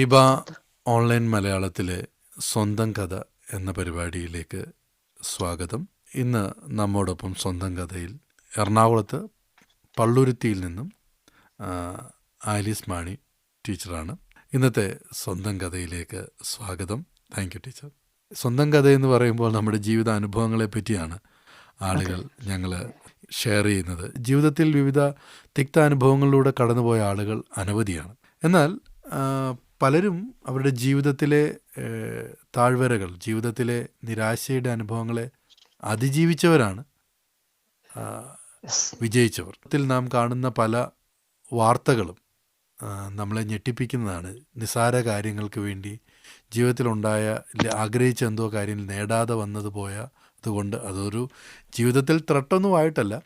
Feba online മലയാളത്തിലെ സ്വന്തം കഥ എന്ന പരിപാടിയിലേക്ക് സ്വാഗതം. ഇന്ന് നമ്മോടൊപ്പം സ്വന്തം കഥയിൽ എറണാകുളത്ത് പള്ളുരുത്തിയിൽ നിന്നും ആലീസ് മാണി ടീച്ചറാണ്. ഇന്നത്തെ സ്വന്തം കഥയിലേക്ക് സ്വാഗതം. Thank you teacher. സ്വന്തം കഥ എന്ന് പറയുമ്പോൾ നമ്മുടെ ജീവിത അനുഭവങ്ങളെ പറ്റിയാണ് ആളുകൾ ഞങ്ങൾ ഷെയർ ചെയ്യുന്നത്. ജീവിതത്തിൽ വിവിധ തിക്താനുഭവങ്ങളിലൂടെ കടന്നുപോയ ആളുകൾ അനവധിയാണ്. എന്നാൽ പലരും അവരുടെ ജീവിതത്തിലെ താഴ്വരകൾ ജീവിതത്തിലെ നിരാശയുടെ അനുഭവങ്ങളെ അതിജീവിച്ചവരാണ്. വിജയിച്ചവർ. ഇതിൽ നാം കാണുന്ന പല വാർത്തകളും നമ്മളെ ഞെട്ടിപ്പിക്കുന്നതാണ്. നിസാര കാര്യങ്ങൾക്ക് വേണ്ടി ജീവിതത്തിലുണ്ടായ ആഗ്രഹിച്ച എന്തോ കാര്യം നേടാതെ വന്നത് പോയ അതുകൊണ്ട് അതൊരു ജീവിതത്തിൽ ത്രട്ടൊന്നും ആയിട്ടല്ല.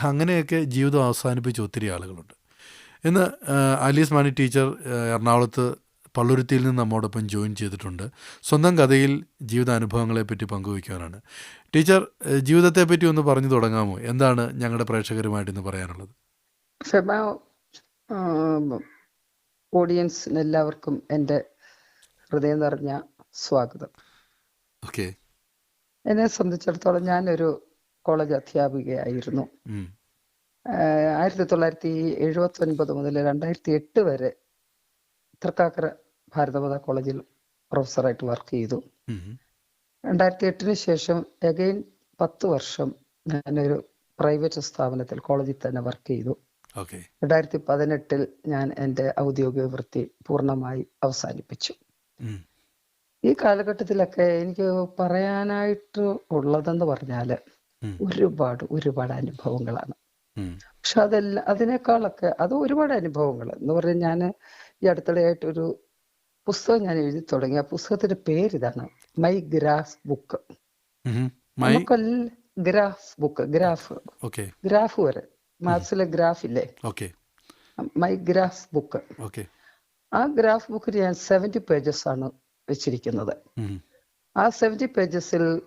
അങ്ങനെയൊക്കെ ജീവിതം അവസാനിപ്പിച്ച ഒത്തിരി ആളുകളുണ്ട്. ഇന്ന് അലീസ് മാണി ടീച്ചർ എറണാകുളത്ത് പള്ളുരുത്തിയിൽ നിന്ന് നമ്മോടൊപ്പം ജോയിൻ ചെയ്തിട്ടുണ്ട്. സ്വന്തം കഥയിൽ ജീവിതാനുഭവങ്ങളെപ്പറ്റി പങ്കുവയ്ക്കാനാണ് ടീച്ചർ ജീവിതത്തെ ജീവിതത്തെപ്പറ്റി ഒന്ന് പറഞ്ഞു തുടങ്ങാമോ? എന്താണ് ഞങ്ങളുടെ പ്രേക്ഷകരുമായിട്ട് ഇന്ന് പറയാനുള്ളത്? ഫെബ ഓഡിയൻസിന് എല്ലാവർക്കും എന്റെ ഹൃദയം നിറഞ്ഞ സ്വാഗതം. ഓക്കെ. എന്നെ സംബന്ധിച്ചിടത്തോളം ഞാനൊരു കോളേജ് അധ്യാപികയായിരുന്നു. ആയിരത്തി തൊള്ളായിരത്തി എഴുപത്തി ഒൻപത് മുതൽ രണ്ടായിരത്തി എട്ട് വരെ തൃക്കാക്കര ഭാരതമാതാ കോളേജിൽ പ്രൊഫസറായിട്ട് വർക്ക് ചെയ്തു. രണ്ടായിരത്തി എട്ടിന് ശേഷം അഗൈൻ പത്ത് വർഷം ഞാനൊരു പ്രൈവറ്റ് സ്ഥാപനത്തിൽ കോളേജിൽ തന്നെ വർക്ക് ചെയ്തു. രണ്ടായിരത്തി പതിനെട്ടിൽ ഞാൻ എന്റെ ഔദ്യോഗിക വൃത്തി പൂർണമായി അവസാനിപ്പിച്ചു. ഈ കാലഘട്ടത്തിലൊക്കെ എനിക്ക് പറയാനായിട്ട് ഉള്ളതെന്ന് പറഞ്ഞാൽ ഒരുപാട് ഒരുപാട് അനുഭവങ്ങളാണ്. പക്ഷെ അതെല്ലാം അതിനേക്കാളൊക്കെ അത് ഒരുപാട് അനുഭവങ്ങൾ എന്ന് പറഞ്ഞാൽ ഞാൻ ഈ അടുത്തിടെയായിട്ടൊരു പുസ്തകം ഞാൻ എഴുതി തുടങ്ങി. ആ പുസ്തകത്തിന്റെ പേര് ഇതാണ് my graph book. Graph book graph. Graph വരെ. മാത്സിലെ ഗ്രാഫ് ഇല്ലേ? My graph book. ആ ഗ്രാഫ് ബുക്കിൽ ഞാൻ സെവന്റി പേജസ് ആണ് വെച്ചിരിക്കുന്നത്. ആ സെവന്റി പേജസിൽ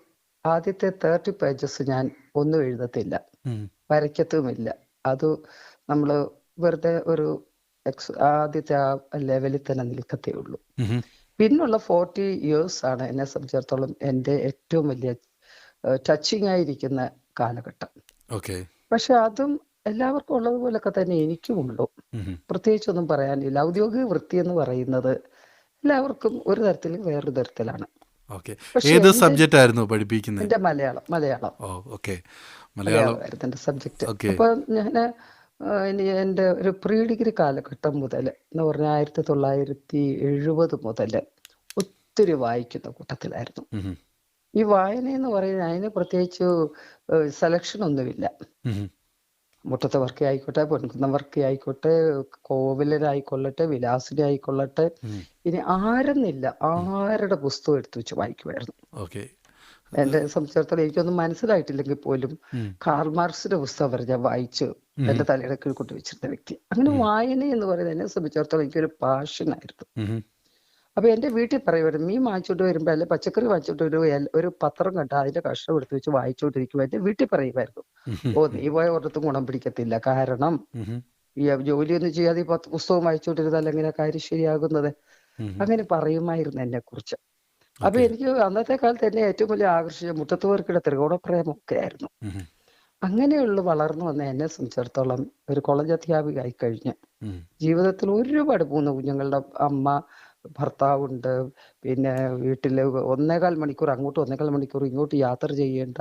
ആദ്യത്തെ തേർട്ടി പേജസ് ഞാൻ ഒന്നും എഴുതത്തില്ല. വരയ്ക്കത്തുമില്ല. അത് നമ്മൾ വെറുതെ ഒരു എക്സ് ആദ്യത്തെ ആ ലെവലിൽ തന്നെ നിൽക്കത്തേ ഉള്ളൂ. പിന്നുള്ള ഫോർട്ടി ഇയേഴ്സ് ആണ് എന്നെ സംബന്ധിച്ചിടത്തോളം എന്റെ ഏറ്റവും വലിയ ടച്ചിങ് ആയിരിക്കുന്ന കാലഘട്ടം. ഓക്കെ. പക്ഷെ അതും എല്ലാവർക്കും ഉള്ളതുപോലൊക്കെ തന്നെ എനിക്കും ഉള്ളു. പ്രത്യേകിച്ചൊന്നും പറയാനില്ല. ഔദ്യോഗിക വൃത്തി എന്ന് പറയുന്നത് എല്ലാവർക്കും ഒരു തരത്തിൽ വേറൊരു തരത്തിലാണ്. ഏത് സബ്ജക്റ്റ് ആയിരുന്നു പഠിപ്പിക്കുന്നത്? എന്റെ മലയാളം മലയാളം. മലയാളം ഓക്കെ. അപ്പൊ ഞാൻ എന്റെ ഒരു പ്രീ ഡിഗ്രി കാലഘട്ടം മുതൽ എന്ന് പറഞ്ഞാൽ ആയിരത്തി തൊള്ളായിരത്തി എഴുപത് മുതൽ ഒത്തിരി വായിക്കുന്ന കൂട്ടത്തിലായിരുന്നു. ഈ വായന എന്ന് പറയുന്നത് അതിന് പ്രത്യേകിച്ച് സെലക്ഷൻ ഒന്നുമില്ല. മുട്ടത്തെ വർക്കി ആയിക്കോട്ടെ പൊൻകുന്നം വർക്കി ആയിക്കോട്ടെ കോവിലരായിക്കൊള്ളട്ടെ വിലാസിനി ആയിക്കൊള്ളട്ടെ ഇനി ആരെന്നില്ല ആരുടെ പുസ്തകം എടുത്തു വെച്ച് വായിക്കുമായിരുന്നു. എന്റെ സംബന്ധിച്ചിടത്തോളം എനിക്കൊന്നും മനസ്സിലായിട്ടില്ലെങ്കിൽ പോലും കാർമാർക്സിന്റെ പുസ്തകം പറഞ്ഞ വായിച്ചു എന്റെ തലയുടെ കീഴ് കൊണ്ട് വെച്ചിരുന്ന വ്യക്തി. അങ്ങനെ വായന എന്ന് പറയുന്നത് എന്നെ സംബന്ധിച്ചിടത്തോളം എനിക്കൊരു പാഷനായിരുന്നു. അപ്പൊ എന്റെ വീട്ടിൽ പറയുമായിരുന്നു മീൻ വാങ്ങിച്ചോണ്ട് വരുമ്പോ അല്ലെ പച്ചക്കറി വാങ്ങിച്ചോണ്ട് ഒരു ഒരു പത്രം കണ്ട അതിന്റെ കഷ്ണം എടുത്ത് വെച്ച് വായിച്ചോണ്ടിരിക്കുമ്പോ എന്റെ വീട്ടിൽ പറയുമായിരുന്നു. ഓ നീ പോയ ഒരിടത്തും ഗുണം പിടിക്കത്തില്ല. കാരണം ഈ ജോലിയൊന്നും ചെയ്യാതെ ഈ പത്ത് പുസ്തകം വായിച്ചോണ്ടിരുന്നാൽ എങ്ങനെ കാര്യം ശരിയാകുന്നത്? അങ്ങനെ പറയുമായിരുന്നു എന്നെ കുറിച്ച് അപ്പൊ എനിക്ക് അന്നത്തെ കാലത്ത് എന്നെ ഏറ്റവും വലിയ ആകർഷിച്ച മുട്ടത്തുവർക്കിടെ ത്രികോണ ഒക്കെ ആയിരുന്നു. അങ്ങനെയുള്ള വളർന്നു വന്ന എന്നെ സംബന്ധിച്ചിടത്തോളം ഒരു കോളേജ് അധ്യാപിക ആയി കഴിഞ്ഞ് ജീവിതത്തിൽ ഒരുപാട് മൂന്ന് കുഞ്ഞുങ്ങളുടെ അമ്മ ഭർത്താവുണ്ട്. പിന്നെ വീട്ടിൽ ഒന്നേകാൽ മണിക്കൂർ അങ്ങോട്ടും ഒന്നേകാൽ മണിക്കൂർ ഇങ്ങോട്ട് യാത്ര ചെയ്യേണ്ട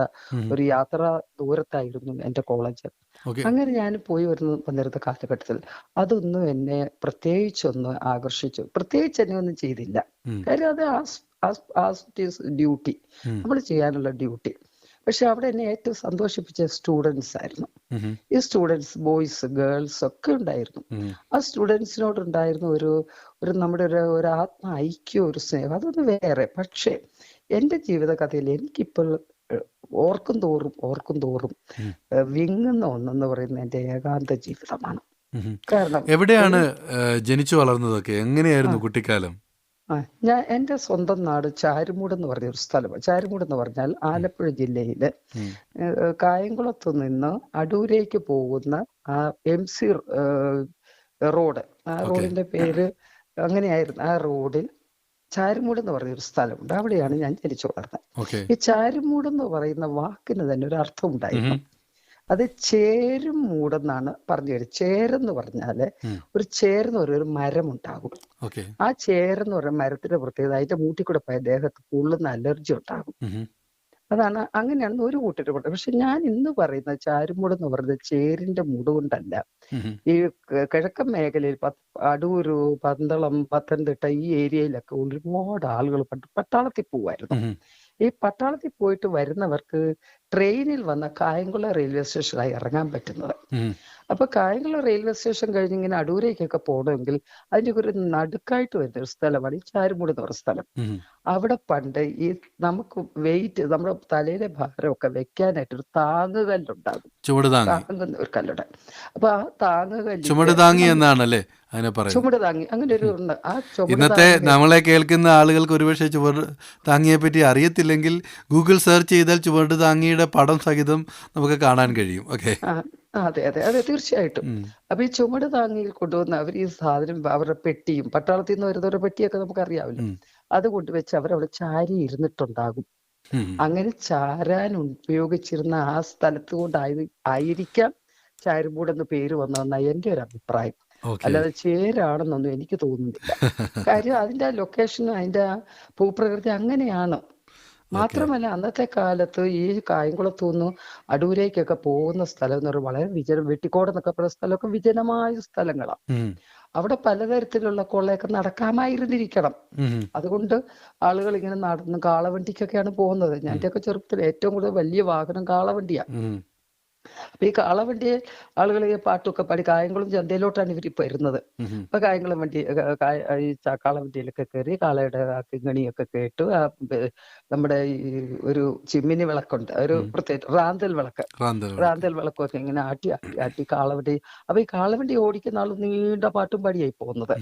ഒരു യാത്ര ദൂരത്തായിരുന്നു എന്റെ കോളേജ് അങ്ങനെ ഞാൻ പോയി വരുന്ന വന്നിരുന്ന കാലഘട്ടത്തിൽ അതൊന്നും എന്നെ പ്രത്യേകിച്ചൊന്നും ആകർഷിച്ചു. പ്രത്യേകിച്ച് എന്നെ ഒന്നും ചെയ്തില്ല. കാര്യം അത് ഡ്യൂട്ടി നമ്മൾ ചെയ്യാനുള്ള ഡ്യൂട്ടി പക്ഷെ അവിടെ എന്നെ ഏറ്റവും സന്തോഷിപ്പിച്ച സ്റ്റുഡൻസ് ആയിരുന്നു. ഈ സ്റ്റുഡൻസ് ബോയ്സ് ഗേൾസ് ഒക്കെ ഉണ്ടായിരുന്നു. ആ സ്റ്റുഡൻസിനോട് ഉണ്ടായിരുന്ന ഒരു ഒരു നമ്മുടെ ഒരു ഒരു ആത്മ ഐക്യം ഒരു സ്നേഹം അതൊന്ന് വേറെ. പക്ഷേ എന്റെ ജീവിതകഥയിൽ എനിക്കിപ്പോൾ ഓർക്കും തോറും ഓർക്കും തോറും വിങ്ങുന്ന ഒന്നെന്ന് പറയുന്നത് എന്റെ ഏകാന്ത ജീവിതമാണ്. കാരണം എവിടെയാണ് ജനിച്ചു വളർന്നതൊക്കെ? എങ്ങനെയായിരുന്നു കുട്ടിക്കാലം? ഞാൻ എന്റെ സ്വന്തം നാട് ചാരുമൂട് എന്ന് പറഞ്ഞ ഒരു സ്ഥലമാണ്. ചാരുമൂട് എന്ന് പറഞ്ഞാൽ ആലപ്പുഴ ജില്ലയിലെ. കായംകുളത്ത് നിന്ന് അടൂരേക്ക് പോകുന്ന ആ എം സി റോഡ്. ആ. റോഡിന്റെ പേര് അങ്ങനെയായിരുന്നു. ആ റോഡിൽ ചാരുമൂട് എന്ന് പറയുന്ന ഒരു സ്ഥലമുണ്ട്. അവിടെയാണ് ഞാൻ ജനിച്ചു വളർന്നത്. ഈ ചാരുമൂട് എന്ന് പറയുന്ന വാക്കിന് തന്നെ ഒരു അർത്ഥം ഉണ്ടായിരുന്നു. അത് ചേരും മൂടെന്നാണ് പറഞ്ഞു തരുന്നത് ചേരെന്ന് പറഞ്ഞാൽ ഒരു ചേർന്ന് പറയുന്ന ഒരു മരം ഉണ്ടാകും ആ ചേരെന്ന് പറയുന്ന മരത്തിന്റെ പ്രത്യേകത അതിന്റെ മൂട്ടി കൂടെ പോയ ദേഹത്ത് പൊള്ളുന്ന അലർജി ഉണ്ടാകും. അതാണ് അങ്ങനെയാണ് ഒരു കൂട്ടർ കൂട്ടം പക്ഷെ ഞാൻ ഇന്ന് പറയുന്ന ചാരുമൂട് എന്ന് പറയുന്നത് ചേരിന്റെ മൂട് കൊണ്ടല്ല. ഈ കിഴക്കൻ മേഖലയിൽ അടൂര് പന്തളം പത്തനംതിട്ട ഈ ഏരിയയിലൊക്കെ ഒരുപാട് ആളുകൾ പണ്ട് പട്ടാളത്തിൽ പോവായിരുന്നു. ഈ പട്ടാളത്തിൽ പോയിട്ട് വരുന്നവർക്ക് ട്രെയിനിൽ വന്ന കായംകുളം റെയിൽവേ സ്റ്റേഷനിലായി ഇറങ്ങാൻ പറ്റുന്നത്. അപ്പൊ കായംകുളം റെയിൽവേ സ്റ്റേഷൻ കഴിഞ്ഞ് ഇങ്ങനെ അടൂരേക്കൊക്കെ പോകണമെങ്കിൽ അതിന്റെ ഒരു നടുക്കായിട്ട് വരുന്ന ഒരു സ്ഥലമാണ് ഈ ചാരുമൂട് എന്ന് പറഞ്ഞ സ്ഥലം. അവിടെ പണ്ട് ഈ നമുക്ക് വെയിറ്റ് നമ്മുടെ തലയിലെ ഭാരമൊക്കെ വെക്കാനായിട്ട് ഒരു താങ്ങുകല്ലുണ്ടാകും താങ്ങുന്ന ഒരു കല്ലുടെ അപ്പൊ ആ താങ്ങുകല്ല് ചുമട് താങ്ങി എന്നാണല്ലേ അതിനെ പറയും ചുമട് താങ്ങി. അങ്ങനെ ഒരു ആ ഇന്നത്തെ നമ്മളെ കേൾക്കുന്ന ആളുകൾക്ക് ഒരുപക്ഷെ ചുവട് താങ്ങിയെ പറ്റി അറിയത്തില്ലെങ്കിൽ ഗൂഗിൾ സെർച്ച് ചെയ്താൽ ചുവട് താങ്ങിയുടെ പടം സഹിതം നമുക്ക് കാണാൻ കഴിയും. ഓക്കെ അതെ അതെ അതെ തീർച്ചയായിട്ടും. അപ്പൊ ഈ ചുമട് താങ്ങിയിൽ കൊണ്ടുവന്ന് അവർ ഈ സാധനം അവരുടെ പെട്ടിയും പട്ടാളത്തിൽ നിന്ന് വരുന്നവരുടെ പെട്ടിയൊക്കെ നമുക്ക് അറിയാമല്ലോ ഉം. അത് കൊണ്ടുവച്ച് അവരവിടെ ചാരി ഇരുന്നിട്ടുണ്ടാകും. അങ്ങനെ ചാരാൻ ഉപയോഗിച്ചിരുന്ന ആ സ്ഥലത്ത് കൊണ്ടായത് ആയിരിക്കാം ചാരുമ്പൂടെന്ന് പേര് വന്നതെന്നാണ് എന്റെ ഒരു അഭിപ്രായം. അല്ലാതെ ചേരാണെന്നൊന്നും എനിക്ക് തോന്നുന്നില്ല. കാര്യം അതിന്റെ ലൊക്കേഷനും അതിന്റെ ഭൂപ്രകൃതി അങ്ങനെയാണ്. മാത്രമല്ല അന്നത്തെ കാലത്ത് ഈ കായംകുളത്തു നിന്ന് അടൂരേക്കൊക്കെ പോകുന്ന സ്ഥലം എന്ന് പറയുന്നത് വളരെ വിജന വെട്ടിക്കോട് എന്നൊക്കെ പറയുന്ന സ്ഥലമൊക്കെ വിജനമായ സ്ഥലങ്ങളാണ് അവിടെ പലതരത്തിലുള്ള കൊള്ളയൊക്കെ നടക്കാമായിരുന്നിരിക്കണം. അതുകൊണ്ട് ആളുകൾ ഇങ്ങനെ നടന്ന് കാളവണ്ടിക്കൊക്കെയാണ് പോകുന്നത്. ഞാൻ ഒക്കെ ചെറുപ്പത്തിൽ ഏറ്റവും കൂടുതൽ വലിയ വാഹനം കാളവണ്ടിയാണ് അപ്പൊ ഈ കാളവണ്ടിയെ ആളുകൾ ഈ പാട്ടൊക്കെ പാടി കായംകുളം ചന്തയിലോട്ടാണ് ഇവർ ഇപ്പൊ വരുന്നത്. അപ്പൊ കായംകുളം വണ്ടി ഈ കാളവണ്ടിയിലൊക്കെ കയറി കാളയുടെ ആ കിങ്ങണിയൊക്കെ കേട്ടു. ആ നമ്മുടെ ഈ ഒരു ചിമ്മിനി വിളക്കുണ്ട്. ഒരു പ്രത്യേക റാന്തൽ വിളക്ക്. റാന്തൽ വിളക്കൊക്കെ ഇങ്ങനെ ആട്ടി ആട്ടി ആട്ടി കാളവണ്ടി അപ്പൊ ഈ കാളവണ്ടി ഓടിക്കുന്ന ആൾ നീണ്ട പാട്ടും പാടിയായി പോകുന്നത്.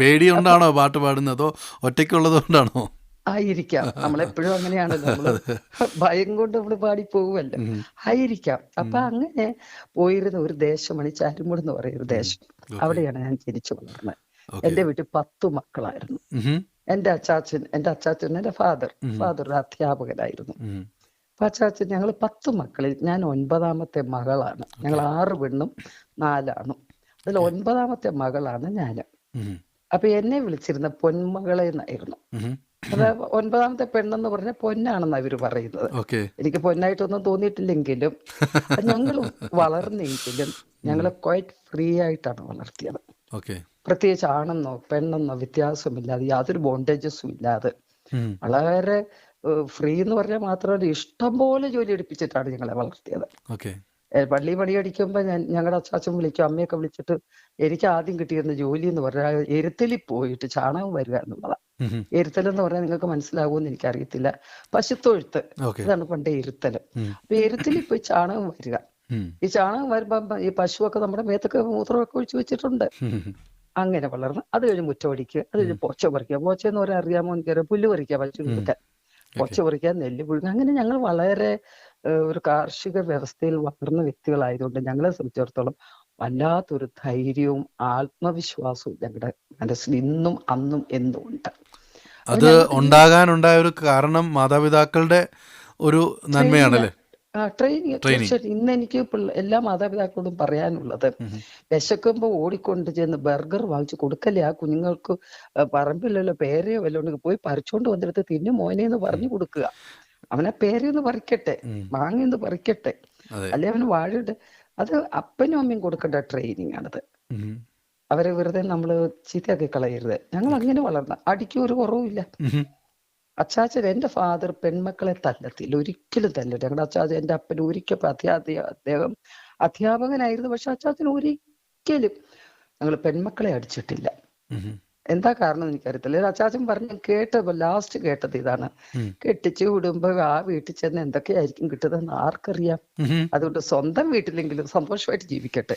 പേടിയുണ്ടാണോ പാട്ട് പാടുന്നതോ? അതോ ഒറ്റയ്ക്കുള്ളത് കൊണ്ടാണോ? ആയിരിക്കാം. നമ്മളെപ്പോഴും അങ്ങനെയാണ് നമ്മൾ ഭയം കൊണ്ട് നമ്മൾ പാടി പോകുമല്ലോ ആയിരിക്കാം. അപ്പൊ അങ്ങനെ പോയിരുന്ന ഒരു ദേശമാണ് ഈ ചാരുമൂട് എന്ന് പറയുന്ന ഒരു ദേശം. അവിടെയാണ് ഞാൻ ജനിച്ചു വളർന്നത്. എന്റെ വീട്ടിൽ പത്തു മക്കളായിരുന്നു. എന്റെ അച്ചാച്ചൻ എന്റെ അച്ചാച്ചൻ എന്റെ ഫാദർ. ഫാദർ ഒരു അധ്യാപകനായിരുന്നു. അപ്പൊ അച്ചാച്ചൻ ഞങ്ങൾ പത്ത് മക്കളിൽ ഞാൻ ഒൻപതാമത്തെ മകളാണ്. ഞങ്ങൾ ആറ് പെണ്ണും നാലാണ്. അതിൽ ഒൻപതാമത്തെ മകളാണ് ഞാൻ അപ്പൊ എന്നെ വിളിച്ചിരുന്ന പൊന്മകളെ എന്നായിരുന്നു അത് ഒൻപതാമത്തെ പെണ്ണെന്ന് പറഞ്ഞ പൊന്നാണെന്ന് അവർ പറയുന്നത്. എനിക്ക് പൊന്നായിട്ടൊന്നും തോന്നിയിട്ടില്ലെങ്കിലും ഞങ്ങൾ വളർന്നെങ്കിലും ഞങ്ങൾ ക്വൈറ്റ് ഫ്രീ ആയിട്ടാണ് വളർത്തിയത്. ഓക്കെ. പ്രത്യേകിച്ച് ആണെന്നോ പെണ്ണെന്നോ വ്യത്യാസമില്ലാതെ യാതൊരു ബോണ്ടേജസും ഇല്ലാതെ വളരെ ഫ്രീ എന്ന് പറഞ്ഞാൽ മാത്രമല്ല ഇഷ്ടം പോലെ ജോലി എടുപ്പിച്ചിട്ടാണ് ഞങ്ങളെ വളർത്തിയത്. പള്ളി പണിയടിക്കുമ്പോൾ ഞാൻ ഞങ്ങളുടെ അച്ചാച്ചൻ വിളിക്കും അമ്മയൊക്കെ വിളിച്ചിട്ട് എനിക്ക് ആദ്യം കിട്ടിയിരുന്ന ജോലി എന്ന് പറഞ്ഞാൽ എരുത്തലിൽ പോയിട്ട് ചാണകം വരിക എന്നുള്ളതാണ് എരുത്തൽ എന്ന് പറഞ്ഞാൽ നിങ്ങൾക്ക് മനസ്സിലാകുമെന്ന് എനിക്കറിയത്തില്ല. പശുത്തൊഴുത്ത്. ഇതാണ് പണ്ടേ ഇരുത്തൽ അപ്പൊ എരുത്തലിൽ പോയി ചാണകം വരിക. ഈ ചാണകം വരുമ്പോ ഈ പശുവൊക്കെ നമ്മുടെ മേത്തൊക്കെ മൂത്രമൊക്കെ ഒഴിച്ചു വെച്ചിട്ടുണ്ട്. അങ്ങനെ വളർന്ന് അത് കഴിഞ്ഞ് മുറ്റമടിക്കുക അത് കഴിഞ്ഞ് പോച്ച പറിക്കുക. പോച്ച എന്ന് പറയാൻ അറിയാമോ എനിക്കറിയാം. പുല്ല് പറിക്കുക പശു കൊടുക്കാൻ പോച്ച പറിക്കുക നെല്ല് പുഴുങ്ങുക. അങ്ങനെ ഞങ്ങൾ വളരെ ഒരു കാർഷിക വ്യവസ്ഥയിൽ വളർന്ന വ്യക്തികളായതുകൊണ്ട് ഞങ്ങളെ സംബന്ധിച്ചിടത്തോളം വല്ലാത്തൊരു ധൈര്യവും ആത്മവിശ്വാസവും ഞങ്ങളുടെ മനസ്സിൽ ഇന്നും അന്നും എന്നും ഉണ്ട് അത് ഉണ്ടാകാനുണ്ടായ ഒരു കാരണം മാതാപിതാക്കളുടെ ഒരു നന്മയാണല്ലേ? ട്രെയിനിങ്. തീർച്ചയായിട്ടും ഇന്ന് എനിക്ക് എല്ലാ മാതാപിതാക്കളോടും പറയാനുള്ളത് വിശക്കുമ്പോ ഓടിക്കൊണ്ട് ചെന്ന് ബർഗർ വാങ്ങിച്ചു കൊടുക്കല്ലേ ആ കുഞ്ഞുങ്ങൾക്ക് പറമ്പില്ലല്ലോ പറമ്പിലല്ലോ പേരയോ വല്ലതും പോയി പറിച്ചോണ്ട് വന്നിട്ട് തിന്നു മോനെ എന്ന് പറഞ്ഞു കൊടുക്കുക. അവനെ പേരയൊന്ന് പറിക്കട്ടെ മാങ്ങയെന്ന് പറിക്കട്ടെ. അല്ലെ അവന് വാഴയുടെ അത് അപ്പനും അമ്മയും കൊടുക്കേണ്ട ട്രെയിനിങ് ആണത്. അവരെ വെറുതെ നമ്മൾ ചീത്തയാക്കി കളയരുത്. ഞങ്ങൾ അങ്ങനെ വളർന്ന അടിക്കും ഒരു കുറവുമില്ല. അച്ചാച്ചൻ എന്റെ ഫാദർ പെൺമക്കളെ തല്ലത്തില്ല. ഒരിക്കലും തല്ലില്ല ഞങ്ങളുടെ അച്ചാച്ചൻ എന്റെ അപ്പൻ ഒരിക്കലും അധ്യാപക അദ്ദേഹം അധ്യാപകനായിരുന്നു. പക്ഷെ അച്ചാച്ചൻ ഒരിക്കലും ഞങ്ങൾ പെൺമക്കളെ അടിച്ചിട്ടില്ല. എന്താ കാരണം എനിക്കറിയത്തില്ല. അച്ചാച്ചൻ പറഞ്ഞ് കേട്ടപ്പോ ലാസ്റ്റ് കേട്ടത് ഇതാണ്. കെട്ടിച്ചു വിടുമ്പോ ആ വീട്ടിൽ ചെന്ന് എന്തൊക്കെയായിരിക്കും കിട്ടുന്നതെന്ന് ആർക്കറിയാം. അതുകൊണ്ട് സ്വന്തം വീട്ടിലെങ്കിലും സന്തോഷമായിട്ട് ജീവിക്കട്ടെ.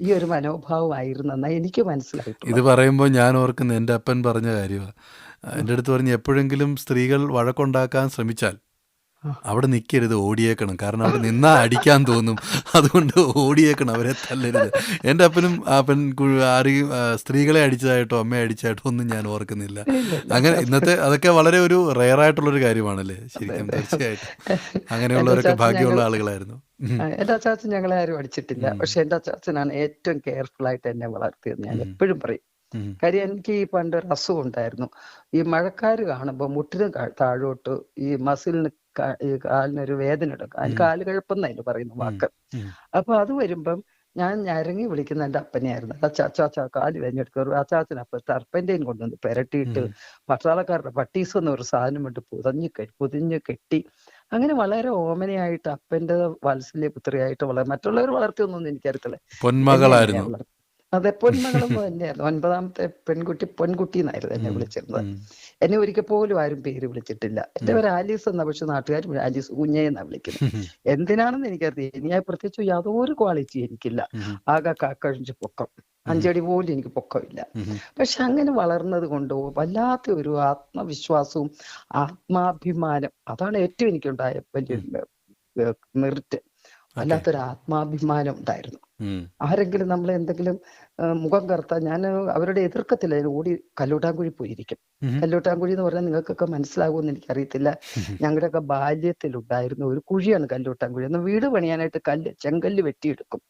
ഈ ഒരു മനോഭാവമായിരുന്നെന്നാ എനിക്ക് മനസ്സിലായി ഇത് പറയുമ്പോൾ ഞാൻ ഓർക്കുന്ന എന്റെ അപ്പൻ പറഞ്ഞ കാര്യമാണ് എന്റെ അടുത്ത് പറഞ്ഞ് എപ്പോഴെങ്കിലും സ്ത്രീകൾ വഴക്കുണ്ടാക്കാൻ ശ്രമിച്ചാൽ അവിടെ നിൽക്കരുത് ഓടിയേക്കണം. കാരണം അവിടെ നിന്നാ അടിക്കാൻ തോന്നും. അതുകൊണ്ട് ഓടിയേക്കണം അവരെ തല്ലരുത്. എന്റെ അപ്പനും ആ പെൺ ആരെയും സ്ത്രീകളെ അടിച്ചതായിട്ടോ അമ്മയെ അടിച്ചതായിട്ടോ ഒന്നും ഞാൻ ഓർക്കുന്നില്ല. അങ്ങനെ ഇന്നത്തെ അതൊക്കെ വളരെ ഒരു റെയർ ആയിട്ടുള്ളൊരു കാര്യമാണല്ലേ? ശരിക്കും തീർച്ചയായിട്ടും. അങ്ങനെയുള്ളവരൊക്കെ ഭാഗ്യമുള്ള ആളുകളായിരുന്നു. എന്റെ അച്ചാച്ചൻ ഞങ്ങളെ ആരും അടിച്ചിട്ടില്ല. പക്ഷെ എന്റെ അച്ചാച്ചനാണ് ഏറ്റവും കെയർഫുൾ ആയിട്ട് എന്നെ വളർത്തിയത്. ഞാൻ എപ്പോഴും പറയും. കാര്യം എനിക്ക് ഈ പണ്ട് ഒരു അസുഖം ഉണ്ടായിരുന്നു. ഈ മഴക്കാർ കാണുമ്പോൾ മുട്ടിന് താഴോട്ട് ഈ മസിലിന് കാലിനൊരു വേദന എടുക്കും. കാൽ കിഴപ്പെന്നതിന് പറയുന്ന വാക്ക്. അപ്പൊ അത് വരുമ്പം ഞാൻ ഞരങ്ങി വിളിക്കുന്ന എന്റെ അപ്പനെയായിരുന്നു അച്ചാച്ചാ കാൽ വേഞ്ഞെടുക്കും അച്ചാച്ചൻ അപ്പൊ ടർപ്പന്റെയും കൊണ്ടുവന്ന് പെരട്ടിയിട്ട്. പട്ടാളക്കാരുടെ പട്ടീസ് എന്ന ഒരു സാധനം കൊണ്ട് പുതഞ്ഞ് പൊതിഞ്ഞ് കെട്ടി അങ്ങനെ വളരെ ഓമനയായിട്ട് അപ്പന്റെ വാത്സല്യ പുത്രിയായിട്ട് വളരെ മറ്റുള്ളവർ വളർത്തിയൊന്നും എനിക്കറിയത്തില്ല പൊന്മകളായിരുന്നു. അതെ പൊന്മകളും തന്നെയായിരുന്നു. ഒൻപതാമത്തെ പെൺകുട്ടി പെൺകുട്ടി എന്നായിരുന്നു എന്നെ. വിളിച്ചിരുന്നത്. എന്നെ ഒരിക്കൽ പോലും ആരും പേര് വിളിച്ചിട്ടില്ല. എന്റെ പേര് ആലീസ് എന്നാ പക്ഷെ നാട്ടുകാർ ആലീസ് കുഞ്ഞെ എന്നാ വിളിക്കുന്നത്. എന്തിനാണെന്ന് എനിക്കറിയാം ഇനി ഞാൻ പ്രത്യേകിച്ച് യാതൊരു ക്വാളിറ്റി എനിക്കില്ല. ആകെ കാക്കഴിഞ്ഞ് പൊക്കം. അഞ്ചടി പോലും എനിക്ക് പൊക്കമില്ല. പക്ഷെ അങ്ങനെ വളർന്നത് കൊണ്ട് വല്ലാത്ത ഒരു ആത്മവിശ്വാസവും ആത്മാഭിമാനം അതാണ് ഏറ്റവും എനിക്കുണ്ടായ വലിയ മെറിറ്റ്. വല്ലാത്തൊരു ആത്മാഭിമാനം ഉണ്ടായിരുന്നു. ആരെങ്കിലും നമ്മളെ എന്തെങ്കിലും മുഖം കറുത്ത. ഞാൻ അവരുടെ എതിർക്കത്തില്ല. ഞാൻ ഓടി കല്ലോട്ടാങ്കുഴി പോയിരിക്കും. കല്ലോട്ടാങ്കുഴി എന്ന് പറഞ്ഞാൽ നിങ്ങൾക്കൊക്കെ മനസ്സിലാകുമെന്ന് എനിക്കറിയത്തില്ല. ഞങ്ങളുടെയൊക്കെ ബാല്യത്തിലുണ്ടായിരുന്ന ഒരു കുഴിയാണ് കല്ലോട്ടാങ്കുഴി അന്ന് വീട് പണിയാനായിട്ട് കല്ല് ചെങ്കല്ല് വെട്ടിയെടുക്കും.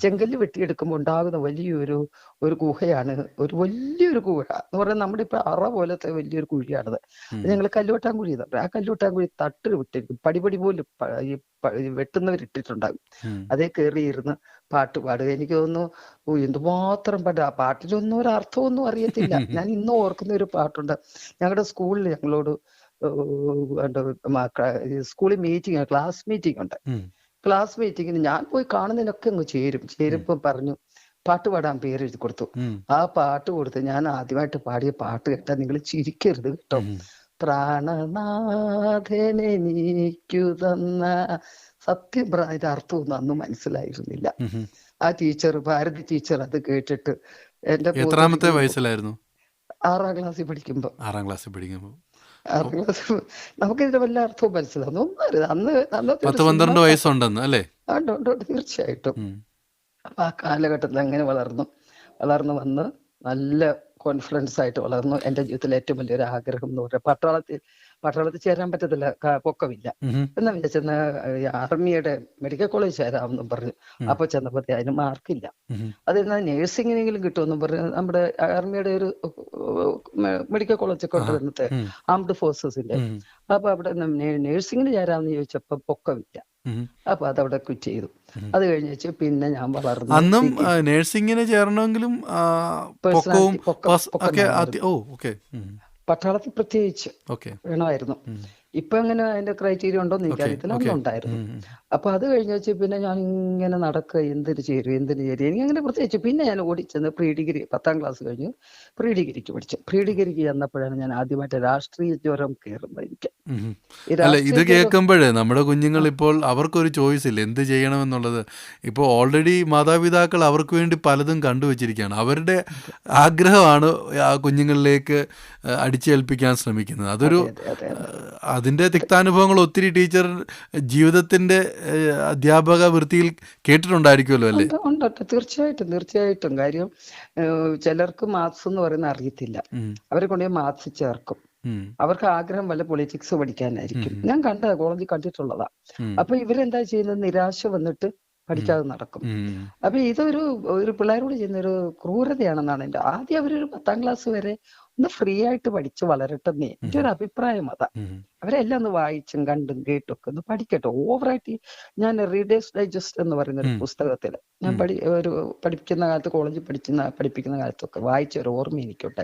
ചെങ്കല്ല് വെട്ടിയെടുക്കുമ്പോൾ ഉണ്ടാകുന്ന വലിയൊരു ഒരു ഗുഹയാണ്. ഒരു വലിയൊരു ഗുഹ എന്ന് പറഞ്ഞാൽ നമ്മുടെ ഇപ്പൊ അറ പോലത്തെ വലിയൊരു കുഴിയാണത്. ഞങ്ങൾ കല്ലുവട്ടാങ്കുഴി എന്ന് പറയും. ആ കല്ലുവട്ടാൻകുഴി തട്ട് വിട്ടിരിക്കും. പടിപടി പോലും വെട്ടുന്നവർ ഉം. അതേ കയറിയിരുന്ന് പാട്ട് പാടുക. എനിക്ക് തോന്നുന്നു ഓ എന്തുമാത്രം പാട്ട്. ആ പാട്ടിലൊന്നും ഒരു അർത്ഥമൊന്നും അറിയത്തില്ല. ഞാൻ ഇന്നും ഓർക്കുന്ന ഒരു പാട്ടുണ്ട്. ഞങ്ങളുടെ സ്കൂളിൽ ഞങ്ങളോട് സ്കൂളിൽ മീറ്റിംഗ് ക്ലാസ് മീറ്റിംഗ് ഉണ്ട്. ക്ലാസ് മീറ്റിങ്ങിന് ഞാൻ പോയി കാണുന്നതിനൊക്കെ അങ്ങ് ചേരും. ചേരുമ്പോ പറഞ്ഞു പാട്ട് പാടാൻ പേര് എഴുതി കൊടുത്തു. ആ പാട്ട് കൊടുത്ത് ഞാൻ ആദ്യമായിട്ട് പാടിയ പാട്ട് കേട്ടാൽ നിങ്ങൾ ചിരിക്കരുത് കേട്ടോ. പ്രാണനാഥനെ നീക്കു തന്ന സത്യം ഇത് അർത്ഥമൊന്നും അന്ന് മനസ്സിലായിരുന്നില്ല. ആ ടീച്ചർ ഭാരതി ടീച്ചർ അത് കേട്ടിട്ട് എന്റെ എത്രാമത്തെ വയസ്സിലായിരുന്നു? ആറാം ക്ലാസ്സിൽ പഠിക്കുമ്പോ. ആറാം ക്ലാസ്സിൽ ക്ലാസ് നമുക്കിതിന്റെ വല്ല അർത്ഥവും മനസ്സിലാവും. ഒന്നരുത് അന്ന് പത്ത് പന്ത്രണ്ട് വയസ്സുണ്ടെന്ന് അല്ലേ? ആ, ഉണ്ട്, ഉണ്ട്, ഉണ്ട്, തീർച്ചയായിട്ടും. അപ്പൊ ആ കാലഘട്ടത്തിൽ അങ്ങനെ വളർന്നു വളർന്നു വന്ന് നല്ല കോൺഫിഡൻസ് ആയിട്ട് വളർന്നു. എന്റെ ജീവിതത്തിലെ ഏറ്റവും വലിയൊരു ആഗ്രഹം എന്ന് പറയുന്നത് പട്ടാളത്തിൽ പട്ടാളത്തിൽ ചേരാൻ പറ്റത്തില്ല പൊക്കമില്ല. എന്നാ വിചാരിച്ച ആർമിയുടെ മെഡിക്കൽ കോളേജ് ചേരാമെന്നും പറഞ്ഞു. അപ്പൊ ചെന്നപ്പോഴത്തെ അതിന് മാർക്കില്ല. അതെന്നാ നേഴ്സിങ്ങിനെങ്കിലും കിട്ടുമെന്നും പറഞ്ഞു നമ്മുടെ ആർമിയുടെ ഒരു മെഡിക്കൽ കോളേജ് ഉം. ആംഡ് ഫോഴ്സസിന്റെ. അപ്പൊ അവിടെ നേഴ്സിങ്ങിന് ചേരാമെന്ന് ചോദിച്ചപ്പോ പൊക്കമില്ല. അപ്പൊ അതവിടെ ക്വിറ്റ് ചെയ്തു. അത് കഴിഞ്ഞ് പിന്നെ ഞാൻ വളർന്നു അന്നും നേഴ്സിങ്ങിന് ചേരണമെങ്കിലും പൊക്കവും ഒക്കെ ഓ ഓക്കെ. പട്ടാളത്തിൽ പ്രത്യേകിച്ച് വേണമായിരുന്നു. ഇപ്പൊ എങ്ങനെ അതിന്റെ ക്രൈറ്റീരിയ ഉണ്ടോ എന്ന് എനിക്കറിയത്തില്ല ഓക്കെ അന്നുണ്ടായിരുന്നു. അപ്പൊ അത് കഴിഞ്ഞ വെച്ച് പിന്നെ ഞാൻ ഇങ്ങനെ നടക്കുക എന്തിന് ചേരും എന്തിന് ചേരും. എനിക്ക് അങ്ങനെ പ്രത്യേകിച്ച് പിന്നെ ഞാൻ ഓടിച്ചെന്ന് പ്രീ ഡിഗ്രി പത്താം ക്ലാസ് കഴിഞ്ഞ്. പ്രീ ഡിഗ്രിക്ക് പഠിച്ചു. പ്രീ ഡിഗ്രിക്ക് ചെന്നപ്പോഴാണ് ഞാൻ ആദ്യമായിട്ട് രാഷ്ട്രീയ ജ്വരം കയറുന്നത് എനിക്ക്. അല്ല ഇത് കേൾക്കുമ്പോഴേ നമ്മുടെ കുഞ്ഞുങ്ങൾ ഇപ്പോൾ അവർക്കൊരു ചോയ്സ് ഇല്ല. എന്ത് ചെയ്യണമെന്നുള്ളത്. ഇപ്പോൾ ഓൾറെഡി മാതാപിതാക്കൾ അവർക്ക് വേണ്ടി പലതും കണ്ടുവച്ചിരിക്കുകയാണ്. അവരുടെ ആഗ്രഹമാണ് ആ കുഞ്ഞുങ്ങളിലേക്ക് അടിച്ചേൽപ്പിക്കാൻ ശ്രമിക്കുന്നത്. അതൊരു അതിന്റെ തിക്താനുഭവങ്ങൾ ഒത്തിരി ടീച്ചർ ജീവിതത്തിന്റെ ഏ, അധ്യാപക വൃത്തിയിൽ കേട്ടിട്ടുണ്ടായിരിക്കുമല്ലോ അല്ലേ? ഉണ്ട്. തീർച്ചയായിട്ടും തീർച്ചയായിട്ടും. കാര്യം ചിലർക്ക് മാത്സ് എന്ന് പറയുന്നത് അറിയത്തില്ല. അവരെ കൊണ്ടുപോയി മാത്സ് ചേർക്കും. അവർക്ക് ആഗ്രഹം വല്ല പൊളിറ്റിക്സ് പഠിക്കാനായിരിക്കും. ഞാൻ കണ്ട കോളേജിൽ കണ്ടിട്ടുള്ളതാ. അപ്പൊ ഇവരെന്താ ചെയ്യുന്നത്? നിരാശ വന്നിട്ട് പഠിക്കാതെ നടക്കും. അപ്പൊ ഇതൊരു ഒരു പിള്ളേരോട് ചെയ്യുന്ന ഒരു ക്രൂരതയാണെന്നാണ് എന്റെ ആദ്യം അവരൊരു പത്താം ക്ലാസ് വരെ ഒന്ന് ഫ്രീ ആയിട്ട് പഠിച്ച് വളരട്ടെന്നേ. എന്റെ ഒരു അഭിപ്രായം അതാ. അവരെല്ലാം ഒന്ന് വായിച്ചും കണ്ടും കേട്ടും ഒക്കെ ഒന്ന് പഠിക്കട്ടെ. ഓവറായിട്ട് ഞാൻ റീഡേഴ്സ് ഡൈജസ്റ്റ് എന്ന് പറയുന്ന ഒരു. പുസ്തകത്തിൽ ഞാൻ. പഠി ഒരു പഠിപ്പിക്കുന്ന കാലത്ത് കോളേജിൽ പഠിക്കുന്ന പഠിപ്പിക്കുന്ന കാലത്തൊക്കെ വായിച്ച ഒരു ഓർമ്മ എനിക്കുണ്ട്.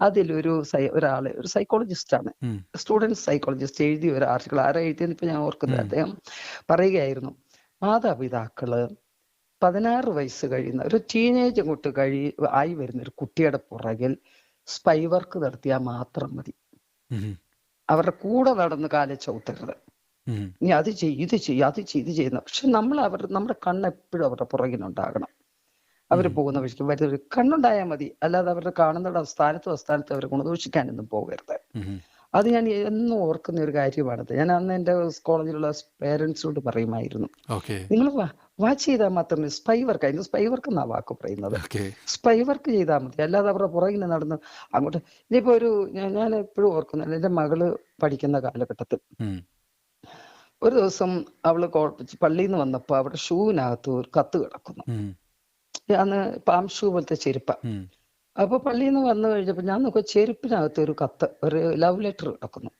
അതിലൊരു സൈ ഒരാൾ ഒരു സൈക്കോളജിസ്റ്റ് ആണ്. സ്റ്റുഡൻസ് സൈക്കോളജിസ്റ്റ് എഴുതിയ ഒരു ആർട്ടിക്കിൾ ആരാ എഴുതിയെന്ന് ഇപ്പൊ ഞാൻ ഓർക്കുന്നത്. അദ്ദേഹം പറയുകയായിരുന്നു മാതാപിതാക്കൾ പതിനാറ് വയസ്സ് കഴിയുന്ന ഒരു ടീനേജ് അങ്ങോട്ട് കഴി ആയി വരുന്ന ഒരു കുട്ടിയുടെ പുറകിൽ സ്പൈ വർക്ക് നടത്തിയാൽ മാത്രം മതി. അവരുടെ കൂടെ നടന്ന് കാലെ ചവിട്ടരുത്. നീ അത് ചെയ്ത് ഇത് ചെയ്യ് അത് ചെയ്ത് ചെയ്യുന്ന പക്ഷെ നമ്മൾ അവർ നമ്മുടെ കണ്ണ് എപ്പോഴും അവരുടെ പുറകിനുണ്ടാകണം അവർ പോകുന്ന വഴിക്ക് വരുന്ന കണ്ണുണ്ടായാൽ മതി. അല്ലാതെ അവരുടെ കാണുന്ന സ്ഥാനത്തും അസ്ഥാനത്തും അവരെ ഗുണദോഷിക്കാനൊന്നും പോകരുത്. അത് ഞാൻ എന്നും ഓർക്കുന്ന ഒരു കാര്യമാണത് ഞാൻ അന്ന് എന്റെ കോളേജിലുള്ള പേരൻസിനോട് പറയുമായിരുന്നു. നിങ്ങൾ വാച്ച് ചെയ്താൽ മാത്രമേ സ്പൈ വർക്ക് അതിന് സ്പൈ വർക്ക് എന്നാ വാക്ക് പറയുന്നത്. സ്പൈ വർക്ക് ചെയ്താൽ മതി. അല്ലാതെ അവരുടെ പുറകിൽ നടന്ന് അങ്ങോട്ട് ഇനിയിപ്പോ ഒരു ഞാൻ എപ്പോഴും ഓർക്കുന്നില്ല എന്റെ മകൾ പഠിക്കുന്ന കാലഘട്ടത്തിൽ. ഒരു ദിവസം അവൾ പള്ളിയിൽ നിന്ന് വന്നപ്പോ അവിടെ ഷൂവിനകത്ത് ഒരു കത്ത് കിടക്കുന്നു. അന്ന് പാം ഷൂ പോലത്തെ ചെരുപ്പ. അപ്പൊ പള്ളിയിൽ നിന്ന് വന്നു കഴിഞ്ഞപ്പോ ഞാൻ നോക്കുക ചെരുപ്പിനകത്ത് ഒരു കത്ത് ഒരു ലവ് ലെറ്റർ കിടക്കുന്നു.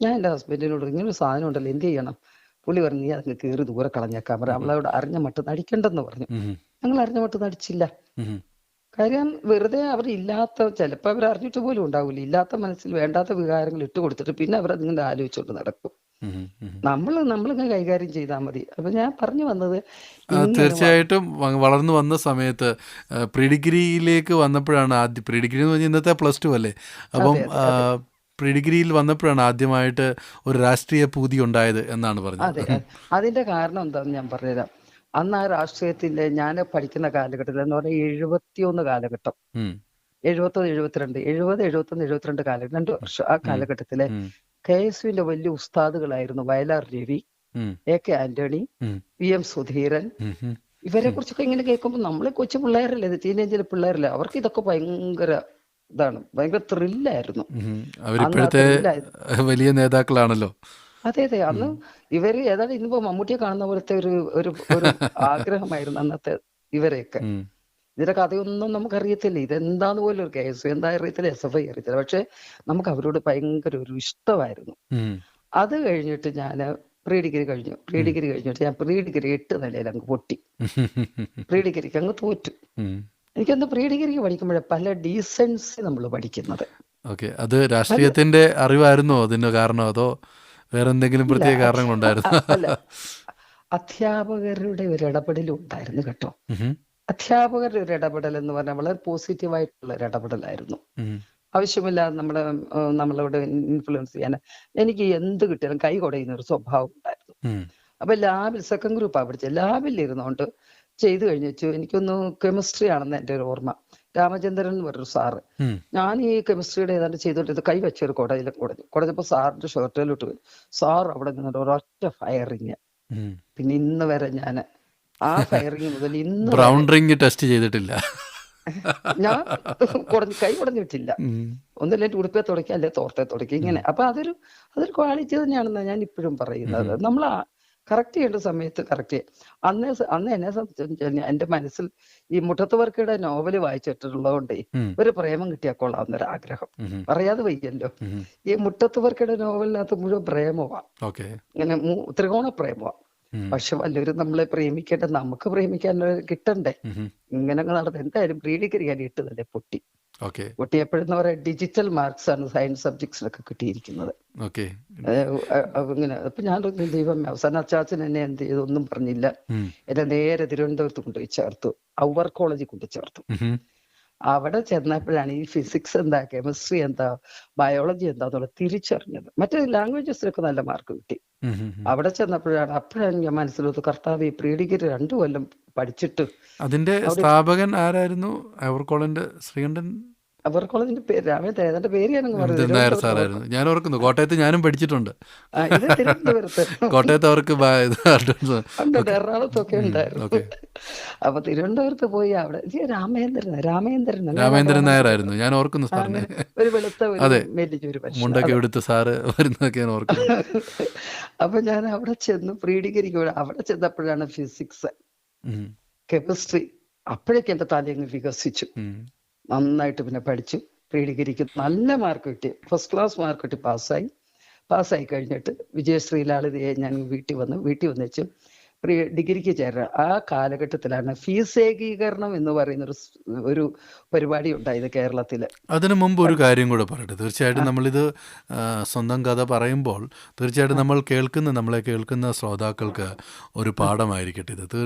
ഞാൻ എന്റെ ഹസ്ബൻഡിനോട് ഇങ്ങനെ ഒരു സാധനം ഉണ്ടല്ലോ എന്ത് ചെയ്യണം? പുള്ളി പറഞ്ഞു നീ അതിന് കയറി ദൂരെ കളഞ്ഞേക്കാൻ പറയാം അവളവിടെ അറിഞ്ഞ മട്ട് നടിക്കണ്ടെന്ന് പറഞ്ഞു. ഞങ്ങൾ അറിഞ്ഞ മട്ട് നടിച്ചില്ല. കാര്യം വെറുതെ അവർ ഇല്ലാത്ത ചിലപ്പോൾ അവർ അറിഞ്ഞിട്ട് പോലും ഉണ്ടാവില്ല. ഇല്ലാത്ത മനസ്സിൽ വേണ്ടാത്ത വികാരങ്ങൾ ഇട്ട് കൊടുത്തിട്ട് പിന്നെ അവർ അതിങ്ങനെ ആലോചിച്ചുകൊണ്ട് നടക്കും. നമ്മൾ നമ്മളിങ്ങനെ കൈകാര്യം ചെയ്താൽ മതി. അപ്പൊ ഞാൻ പറഞ്ഞു വന്നത് തീർച്ചയായിട്ടും വളർന്നു വന്ന സമയത്ത് പ്രീ ഡിഗ്രിയിലേക്ക് വന്നപ്പോഴാണ് ആദ്യം പ്രീഡിഗ്രി എന്ന് പറഞ്ഞാൽ ഇന്നത്തെ പ്ലസ് ടു അല്ലേ? അപ്പം പ്രീ ഡിഗ്രിയിൽ വന്നപ്പോഴാണ് ആദ്യമായിട്ട് ഒരു രാഷ്ട്രീയ പൂതി ഉണ്ടായത് എന്നാണ് പറഞ്ഞത് അതെ അതെ. അതിന്റെ കാരണം എന്താണെന്ന് ഞാൻ പറഞ്ഞുതരാം അന്ന് ആ രാഷ്ട്രീയത്തിന്റെ ഞാൻ പഠിക്കുന്ന കാലഘട്ടത്തിൽ എന്ന് പറഞ്ഞാൽ എഴുപത്തിയൊന്ന് കാലഘട്ടം. എഴുപത്തൊന്ന് എഴുപത്തിരണ്ട് എഴുപത് എഴുപത്തൊന്ന് എഴുപത്തിരണ്ട് കാലഘട്ടം രണ്ട് വർഷം ആ കാലഘട്ടത്തിലെ. കെ എസ് യുവിന്റെ വലിയ ഉസ്താദുകളായിരുന്നു Vayalar Ravi. A K Antony V M Sudheeran. ഇവരെ കുറിച്ചൊക്കെ ഇങ്ങനെ കേൾക്കുമ്പോൾ നമ്മളെ കൊച്ചു പിള്ളേരല്ലേ ടീനേജിലെ പിള്ളേരല്ലേ അവർക്ക് ഇതൊക്കെ ഭയങ്കര ഇതാണ്. ഭയങ്കര ത്രില്ലായിരുന്നു. അവരിപ്പോഴത്തെ വലിയ നേതാക്കളാണല്ലോ. അതെ അതെ. അന്ന് ഇവർ ഏതാണ്ട് ഇന്നിപ്പോ മമ്മൂട്ടിയെ കാണുന്ന പോലത്തെ ഒരു ഒരു ഒരു ആഗ്രഹമായിരുന്നു അന്നത്തെ ഇവരെയൊക്കെ. ഇതിന്റെ കഥയൊന്നും നമുക്കറിയത്തില്ല. ഇതെന്താന്ന് പോലും ഒരു കേസ് എന്താ അറിയത്തില്ല എസ് എഫ് ഐ അറിയത്തില്ല. പക്ഷെ നമുക്ക് അവരോട് ഭയങ്കര ഒരു ഇഷ്ടമായിരുന്നു. അത് കഴിഞ്ഞിട്ട് ഞാൻ പ്രീ ഡിഗ്രി കഴിഞ്ഞു. പ്രീ ഡിഗ്രി കഴിഞ്ഞിട്ട് ഞാൻ പ്രീ ഡിഗ്രി എട്ട് നിലയിൽ അങ്ങ് പൊട്ടി. പ്രീ ഡിഗ്രിക്ക് അങ്ങ് തോറ്റു. എനിക്കൊന്ന് പ്രീ ഡിഗ്രിക്ക് പഠിക്കുമ്പോഴേ പല ഡീസൻസ് നമ്മൾ പഠിക്കുന്നത്. ഓക്കെ അത് രാഷ്ട്രീയത്തിന്റെ അറിവായിരുന്നോ അതിന് കാരണം? അതോ വേറെ എന്തെങ്കിലും പ്രത്യേക കാരണങ്ങളുണ്ടായിരുന്നു? അല്ല. അധ്യാപകരുടെ ഒരു ഇടപെടലും ഉണ്ടായിരുന്നു കേട്ടോ. അധ്യാപകരുടെ ഒരു ഇടപെടൽ എന്ന് പറഞ്ഞാൽ വളരെ പോസിറ്റീവായിട്ടുള്ള ഒരു ഇടപെടലായിരുന്നു. ആവശ്യമില്ല ആവശ്യമില്ലാതെ നമ്മളെ നമ്മളോട് ഇൻഫ്ലുവൻസ് ചെയ്യാൻ എനിക്ക് എന്ത് കിട്ടിയാലും കൈ കുടയുന്ന ഒരു സ്വഭാവം ഉണ്ടായിരുന്നു. അപ്പൊ ലാബിൽ സെക്കൻഡ് ഗ്രൂപ്പാണ് പഠിച്ചത്. ലാബിൽ ഇരുന്നുകൊണ്ട് ചെയ്തു കഴിഞ്ഞു. വെച്ചു എനിക്കൊന്ന് കെമിസ്ട്രി ആണെന്ന് എന്റെ ഒരു ഓർമ്മ. രാമചന്ദ്രൻ എന്ന് പറഞ്ഞൊരു സാറ് ഞാൻ ഈ കെമിസ്ട്രിയുടെ ഏതാണ്ട് ചെയ്തോണ്ടിരുന്നത് കൈ വെച്ചൊരു കുടയിൽ കുടഞ്ഞു. കുടഞ്ഞപ്പോ സാറിന്റെ ഷോർട്ടിലോട്ട് പോയി. സാർ അവിടെ നിന്നിട്ട് ഒരൊറ്റ ഫയറിങ് പിന്നെ ഇന്ന് വരെ ഞാൻ ആ ഫയറിങ് മുതൽ ഇന്ന് ബ്രൗൺ റിങ് ടെസ്റ്റ് ചെയ്തിട്ടില്ല. ഞാൻ കുറഞ്ഞ് കൈ കുടഞ്ഞു വെച്ചില്ല ഉം. തുടക്കി ഉടുപ്പെ തുടക്കി അല്ലെ തോർത്തെ തുടക്കി ഇങ്ങനെ. അപ്പൊ അതൊരു അതൊരു ക്വാളിറ്റി തന്നെയാണെന്നാണ് ഞാൻ ഇപ്പോഴും പറയുന്നത്. നമ്മൾ കറക്റ്റ് ചെയ്യേണ്ട സമയത്ത് കറക്റ്റ് ചെയ്യാം. അന്ന് അന്ന് എന്നെ സംബന്ധിച്ചു എന്റെ മനസ്സിൽ ഈ മുട്ടത്തുവർക്കയുടെ നോവൽ വായിച്ചിട്ടുള്ളതുകൊണ്ടേ. ഒരു പ്രേമം കിട്ടിയാൽ കൊള്ളാവുന്നൊരു ആഗ്രഹം. പറയാതെ വയ്യല്ലോ. ഈ മുട്ടത്തുവർക്കയുടെ നോവലിനകത്ത് മുഴുവൻ പ്രേമമാണ് ഇങ്ങനെ ത്രികോണ പ്രേമമാണ് പക്ഷെ വല്ലവരും നമ്മളെ പ്രേമിക്കേണ്ട നമുക്ക് പ്രേമിക്കാൻ കിട്ടണ്ടേ. ഇങ്ങനെ നടന്ന് എന്തായാലും പ്രീഡിഗ്രി ഞാൻ ഇട്ടതല്ലേ പൊട്ടി. ഓക്കെ പൊട്ടിയപ്പോഴെന്ന് പറയാൻ ഡിജിറ്റൽ മാർക്സ് ആണ് സയൻസ് സബ്ജക്ട്സിലൊക്കെ കിട്ടിയിരിക്കുന്നത്. അഹ് അപ്പൊ ഞാൻ ദൈവം അവസാന അച്ചാച്ചൻ എന്നെ എന്ത് ചെയ്തു? ഒന്നും പറഞ്ഞില്ല. എന്നെ നേരെ തിരുവനന്തപുരത്ത് കൊണ്ടുപോയി ചേർത്തു. ഔവർ കോളേജിൽ കൊണ്ടു ചേർത്തു. അവിടെ ചെന്നപ്പോഴാണ് ഈ ഫിസിക്സ് എന്താ കെമിസ്ട്രി എന്താ ബയോളജി എന്താന്നുള്ള തിരിച്ചറിഞ്ഞത്. മറ്റേ ലാംഗ്വേജസിലൊക്കെ നല്ല മാർക്ക് കിട്ടി. അവിടെ ചെന്നപ്പോഴാണ് അപ്പോഴാണ് ഞാൻ മനസ്സിലത് കർത്താവ് ഈ പ്രീ ഡിഗ്രി രണ്ടു കൊല്ലം പഠിച്ചിട്ട് അതിന്റെ സ്ഥാപകൻ ആരായിരുന്നു? ശ്രീകണ്ഠൻ? അവർ കോളേജിന്റെ പേര് രാമേന്ദ്രൻ ഏതാണ്ട് പേര് ഞാനങ്ങ് നായർ സാറായിരുന്നു. ഞാൻ ഓർക്കുന്നു കോട്ടയത്ത് ഞാനും പഠിച്ചിട്ടുണ്ട്. കോട്ടയത്ത് അവർക്ക്. എറണാകുളത്തൊക്കെ ഉണ്ടായിരുന്നു. അപ്പൊ തിരുവനന്തപുരത്ത് പോയി അവിടെ രാമേന്ദ്രൻ രാമേന്ദ്രൻ രാമേന്ദ്രൻ നായർ നായരായിരുന്നു. ഞാൻ ഓർക്കുന്നു സാറിനെ. ഒരു വെളുത്ത അതെ. മുണ്ടൊക്കെ എടുത്ത് സാറ് വരുന്നൊക്കെ ഞാൻ ഓർക്കുന്നു. അപ്പൊ ഞാൻ അവിടെ ചെന്ന് പ്രീ ഡിഗ്രിക്ക് അവിടെ ചെന്നപ്പോഴാണ് ഫിസിക്സ് കെമിസ്ട്രി അപ്പോഴേക്ക് എന്റെ തലയങ്ങ് വികസിച്ചു. നന്നായിട്ട് പിന്നെ പഠിച്ചു. പ്രീ ഡിഗ്രിക്ക് നല്ല മാർക്ക് കിട്ടി. ഫസ്റ്റ് ക്ലാസ് മാർക്ക് കിട്ടി പാസ്സായി പാസ്സായി കഴിഞ്ഞിട്ട് വിജയശ്രീലാളിതയെ ഞാൻ വീട്ടിൽ വന്നു വീട്ടിൽ വന്ന് വെച്ചു പ്രീ ഡിഗ്രിക്ക് ചേരുക ആ കാലഘട്ടത്തിലാണ് ഫീസ് ഏകീകരണം എന്ന് പറയുന്ന ഒരു ഒരു പരിപാടി ഉണ്ടായത് കേരളത്തിൽ അതിനു മുമ്പ് ഒരു കാര്യം കൂടെ പറയട്ടെ. തീർച്ചയായിട്ടും നമ്മളിത് സ്വന്തം കഥ പറയുമ്പോൾ തീർച്ചയായിട്ടും നമ്മൾ കേൾക്കുന്ന നമ്മളെ കേൾക്കുന്ന ശ്രോതാക്കൾക്ക് ഒരു പാഠമായിരിക്കട്ടെ ഇത്.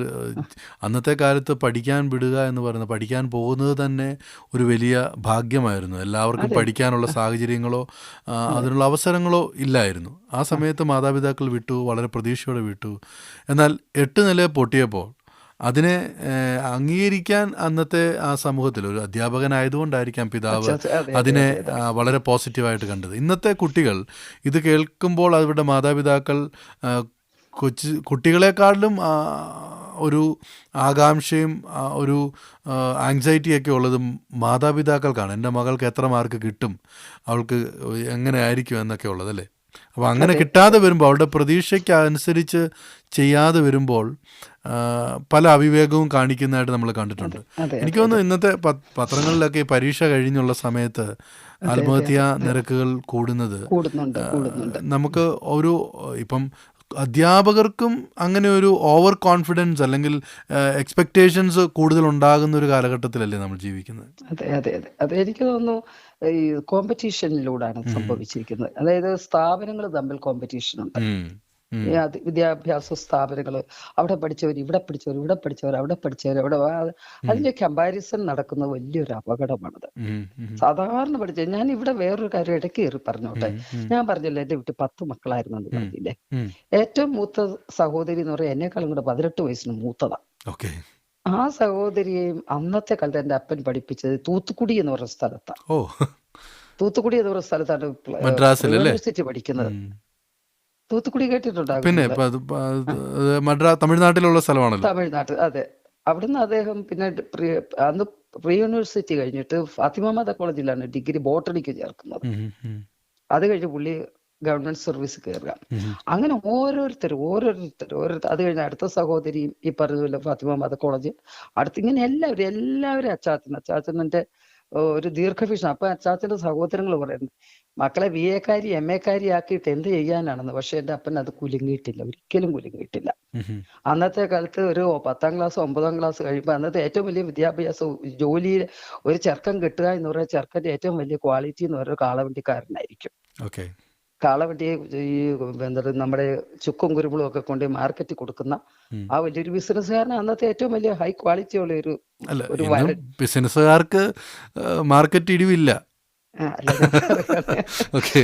അന്നത്തെ കാലത്ത് പഠിക്കാൻ വിടുക എന്ന് പറയുന്നത് പഠിക്കാൻ പോകുന്നത് തന്നെ ഒരു വലിയ ഭാഗ്യമായിരുന്നു. എല്ലാവർക്കും പഠിക്കാനുള്ള സാഹചര്യങ്ങളോ അതിനുള്ള അവസരങ്ങളോ ഇല്ലായിരുന്നു. ആ. സമയത്ത് മാതാപിതാക്കൾ വിട്ടു വളരെ പ്രതീക്ഷയോടെ വിട്ടു. എന്നാൽ എട്ട് നില പൊട്ടിയപ്പോൾ അതിനെ അംഗീകരിക്കാൻ അന്നത്തെ ആ സമൂഹത്തിൽ ഒരു അധ്യാപകനായതുകൊണ്ടായിരിക്കാം പിതാവ് അതിനെ വളരെ പോസിറ്റീവായിട്ട് കണ്ടത്. ഇന്നത്തെ കുട്ടികൾ ഇത് കേൾക്കുമ്പോൾ അവരുടെ മാതാപിതാക്കൾ കൊച്ചു കുട്ടികളെക്കാളിലും ഒരു ആകാംക്ഷയും ഒരു ആങ്സൈറ്റിയൊക്കെ ഉള്ളത് മാതാപിതാക്കൾക്കാണ്. എന്റെ മകൾക്ക് എത്ര മാർക്ക് കിട്ടും? അവൾക്ക് എങ്ങനെ ആയിരിക്കും എന്നൊക്കെ ഉള്ളതല്ലേ അപ്പോൾ അങ്ങനെ കിട്ടാതെ വരുമ്പോൾ അവരുടെ പ്രതീക്ഷയ്ക്ക് അനുസരിച്ച് ചെയ്യാതെ വരുമ്പോൾ പല അവിവേകവും കാണിക്കുന്നതായിട്ട് നമ്മൾ കണ്ടിട്ടുണ്ട്. എനിക്ക് തോന്നുന്നു ഇന്നത്തെ പത്രങ്ങളിലൊക്കെ ഈ പരീക്ഷ കഴിഞ്ഞുള്ള സമയത്ത് ആത്മഹത്യ നിരക്കുകൾ കൂടുന്നത് നമുക്ക് ഒരു ഇപ്പം അധ്യാപകർക്കും അങ്ങനെ ഒരു ഓവർ കോൺഫിഡൻസ് അല്ലെങ്കിൽ എക്സ്പെക്റ്റേഷൻസ് കൂടുതൽ ഉണ്ടാകുന്ന ഒരു കാലഘട്ടത്തിലല്ലേ നമ്മൾ ജീവിക്കുന്നത്? അതെ അതെ അതെ. അത് എനിക്ക് തോന്നുന്നു ഈ കോമ്പറ്റീഷനിലൂടെയാണ് സംഭവിച്ചിരിക്കുന്നത്. അതായത് സ്ഥാപനങ്ങൾ തമ്മിൽ കോമ്പറ്റീഷൻ ഉണ്ട് വിദ്യാഭ്യാസ സ്ഥാപനങ്ങൾ അവിടെ പഠിച്ചവർ ഇവിടെ പഠിച്ചവർ ഇവിടെ പഠിച്ചവർ അവിടെ പഠിച്ചവർ അവിടെ അതിന്റെ കമ്പാരിസൺ നടക്കുന്ന വലിയൊരു അപകടമാണത്. സാധാരണ പഠിച്ച ഞാൻ ഇവിടെ വേറൊരു കാര്യം ഇടയ്ക്ക് കയറി പറഞ്ഞോട്ടെ. ഞാൻ പറഞ്ഞല്ലോ എന്റെ വീട്ടിൽ പത്ത് മക്കളായിരുന്നു എന്ന് പറഞ്ഞില്ലേ. ഏറ്റവും മൂത്ത സഹോദരി എന്ന് പറയാൻ എന്നെക്കാളും കൂടെ പതിനെട്ട് വയസ്സിന് മൂത്തതാ. ഓക്കെ. ആ സഹോദരിയെയും അന്നത്തെ കാലത്ത് എന്റെ അപ്പൻ പഠിപ്പിച്ചത് തൂത്തുക്കുടി എന്ന് പറഞ്ഞ സ്ഥലത്താണ് ഓ. തൂത്തുക്കുടി എന്ന് പറഞ്ഞ സ്ഥലത്താണ്? യൂണിവേഴ്സിറ്റി പഠിക്കുന്നത്. തൂത്തുക്കുടി കേട്ടിട്ടുണ്ടാകും പിന്നെ മദ്രാസ് തമിഴ്നാട്ടിലുള്ള സ്ഥലമാണല്ലോ. തമിഴ്നാട്ടിൽ അതെ. അവിടുന്ന് അദ്ദേഹം പിന്നെ അന്ന് പ്രീ യൂണിവേഴ്സിറ്റി കഴിഞ്ഞിട്ട് ഫാത്തിമ മാതാ കോളേജിലാണ് ഡിഗ്രി ബോട്ടണിക്ക് ചേർക്കുന്നത്. അത് കഴിഞ്ഞ് പുള്ളി ഗവൺമെന്റ് സർവീസ് കയറുക അങ്ങനെ ഓരോരുത്തർ ഓരോരുത്തർ ഓരോരുത്തർ അത് കഴിഞ്ഞ അടുത്ത സഹോദരിയും ഈ പറഞ്ഞ പോലെ ഫാത്തിമ മത കോളേജ്. അടുത്ത് ഇങ്ങനെ എല്ലാവരും എല്ലാവരും അച്ചാച്ചൻ അച്ചാച്ചന്റെ ഒരു ദീർഘവീക്ഷണം. അപ്പൊ അച്ചാച്ചന്റെ സഹോദരങ്ങൾ പറയുന്നു മക്കളെ ബി എക്കാരി എം എക്കാരി ആക്കിയിട്ട് എന്ത് ചെയ്യാനാണെന്ന്. പക്ഷെ എന്റെ അപ്പൻ അത് കുലുങ്ങിയിട്ടില്ല. ഒരിക്കലും കുലുങ്ങിയിട്ടില്ല. അന്നത്തെ കാലത്ത് ഒരു പത്താം ക്ലാസ് ഒമ്പതാം ക്ലാസ് കഴിയുമ്പോൾ അന്നത്തെ ഏറ്റവും വലിയ വിദ്യാഭ്യാസ ജോലിയിൽ ഒരു ചെറുക്കൻ കിട്ടുക എന്ന് പറയുന്ന ചെറുക്കന്റെ ഏറ്റവും വലിയ ക്വാളിറ്റി എന്ന് പറയുന്നത് കാളവണ്ടിക്കാരനായിരിക്കും. കാളവണ്ടിയെ ഈ എന്താ നമ്മുടെ ചുക്കും കുരുമുളും ഒക്കെ കൊണ്ട് മാർക്കറ്റിൽ കൊടുക്കുന്ന ആ വലിയൊരു ബിസിനസ്സുകാരൻ അന്നത്തെ ഏറ്റവും വലിയ ഹൈ ക്വാളിറ്റി ഉള്ള ഒരു ഒരു ബിസിനസ്സുകാർക്ക് മാർക്കറ്റ് ഇടിവില്ല. പക്ഷേ